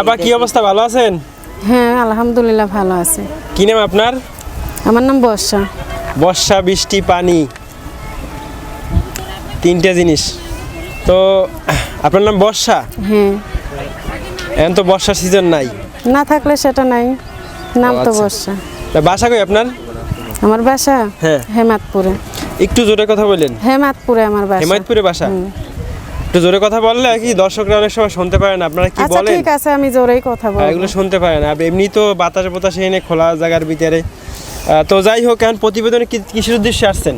আবার কি অবস্থা? ভালো আছেন? হ্যাঁ আলহামদুলিল্লাহ ভালো আছে। কি নাম আপনার? আমার নাম বর্ষা। বর্ষা বৃষ্টি পানি। তিনটে জিনিস। তো আপনার নাম বর্ষা? হ্যাঁ। এখন তো বর্ষার সিজন নাই। না থাকলে সেটা নাই। নাম তো আচ্ছা। বর্ষা। তা বাসা কই আপনার? আমার বাসা হ্যাঁ। হেমাতপুরে। একটু জোরে কথা বললেন হেমাতপুরে আমার বাসা। হেমায়তপুরে বাসা? একটু জোরে কথা বললে কি দর্শকরা অনেক সময় শুনতে পারেন আপনারা কি আচ্ছা বলেন? ঠিক আছে আমি জোরেই কথা বলব। এগুলো শুনতে পারেন এমনি তো বাতাসে বাতাসে এনে খোলা জায়গার ভিতরে। তো যাই হোক এখন প্রতিবেদনে কি- কিসের উদ্দেশ্যে আসছেন?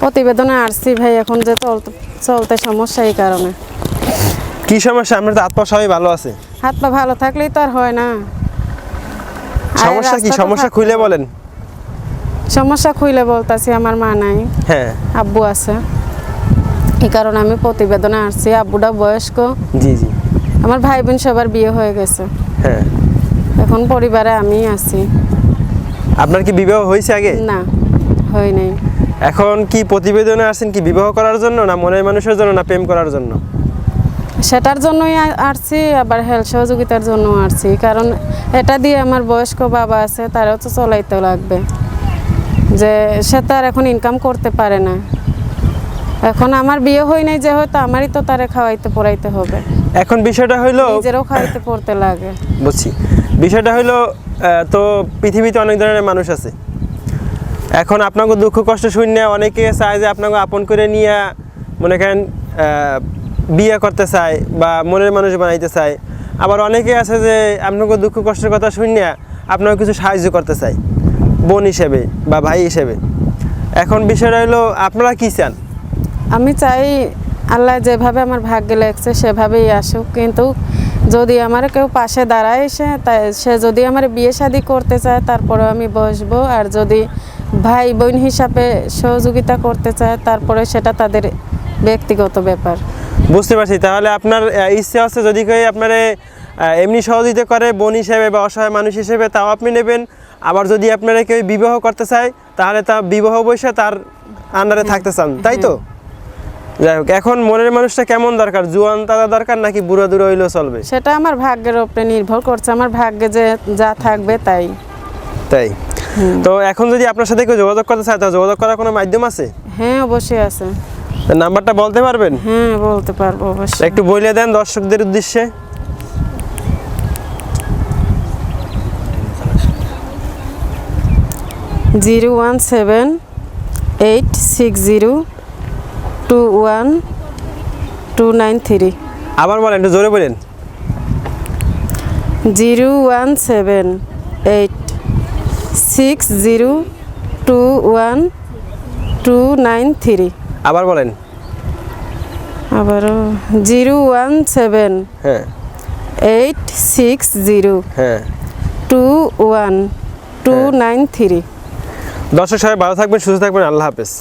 প্রতিবেদনে আসছি ভাই এখন যে চলতে চলতে সমস্যা এই কারণে। কি সমস্যা? আমরা তো আত্মা সবাই ভালো আছে। হাত পা ভালো থাকলেই তো আর হয় না। সমস্যা কি? সমস্যা খুলে বলেন। সমস্যা খুইলে বলতাছি আমার মা নাই। হ্যাঁ। আব্বু আছে। এই কারণে আমি প্রতিবেদনে আসছি। আব্বুটা বয়স্ক। জি জি। আমার ভাই বোন সবার বিয়ে হয়ে গেছে। হ্যাঁ। এখন পরিবারে আমি আছি। আপনার কি বিবাহ হয়েছে আগে? না হয় নাই। এখন কি প্রতিবেদনে আসছেন কি বিবাহ করার জন্য না মনের মানুষের জন্য না প্রেম করার জন্য? সেটার জন্যই আসছি আবার হেলথ সহযোগিতার জন্য আসছি। কারণ এটা দিয়ে আমার বয়স্ক বাবা আছে তারাও তো চলাইতে লাগবে। যে সে তার এখন ইনকাম করতে পারে না। এখন আমার বিয়ে হয় নাই যে হয়তো আমারই তো তারে খাওয়াইতে পড়াইতে হবে। এখন বিষয়টা হইল নিজেরও খাওয়াইতে পড়তে লাগে। বুঝছি। বিষয়টা হইল তো পৃথিবীতে অনেক ধরনের মানুষ আছে। এখন আপনাকে দুঃখ কষ্ট শূন্য অনেকে চায় যে আপনাকে আপন করে নিয়ে মনে করেন বিয়ে করতে চায় বা মনের মানুষ বানাইতে চায়। আবার অনেকে আছে যে আপনাকে দুঃখ কষ্টের কথা শূন্য আপনাকে কিছু সাহায্য করতে চায় বোন হিসেবে বা ভাই হিসেবে। এখন বিষয়টা হলো আপনারা কি চান? আমি চাই আল্লাহ যেভাবে আমার ভাগ্যে লেগছে সেভাবেই আসুক। কিন্তু যদি আমার কেউ পাশে দাঁড়ায় সে তাই সে যদি আমার বিয়ে শাদি করতে চায় তারপরে আমি বসবো। আর যদি ভাই বোন হিসাবে সহযোগিতা করতে চায়, তারপরে সেটা তাদের ব্যক্তিগত ব্যাপার। বুঝতে পারছি। তাহলে আপনার ইচ্ছে আছে যদি কেউ আপনার এমনি সহযোগিতা করে, বোন হিসেবে বা অসহায় মানুষ হিসেবে, তাও আপনি নেবেন। আবার যদি আপনারা কেউ বিবাহ করতে চায়, তাহলে তা বিবাহ বসে তার আন্ডারে থাকতে চান। তাই তো? যাই হোক এখন মনের মানুষটা কেমন দরকার? জুয়ান তাজা দরকার নাকি বুড়ো দূরে হইলেও চলবে? সেটা আমার ভাগ্যের উপরে নির্ভর করছে। আমার ভাগ্যে যে যা থাকবে তাই। তাই? তো এখন যদি আপনার সাথে কেউ যোগাযোগ করতে চায় তো যোগাযোগ করার কোনো মাধ্যম আছে? হ্যাঁ অবশ্যই আছে। নাম্বারটা বলতে পারবেন? হ্যাঁ বলতে পারব অবশ্যই। একটু বলে দেন দর্শকদের উদ্দেশ্যে। Zero one seven eight six zero two one two nine three আবার বলেন একটু জোরে বলেন। Zero one seven eight six zero two one two nine three আবার বলেন। আবারও। জিরো ওয়ান সেভেন হ্যাঁ। এইট সিক্স জিরো হ্যাঁ। Two one two nine three দর্শক সবাই ভালো থাকবেন সুস্থ থাকবেন আল্লাহ হাফেজ।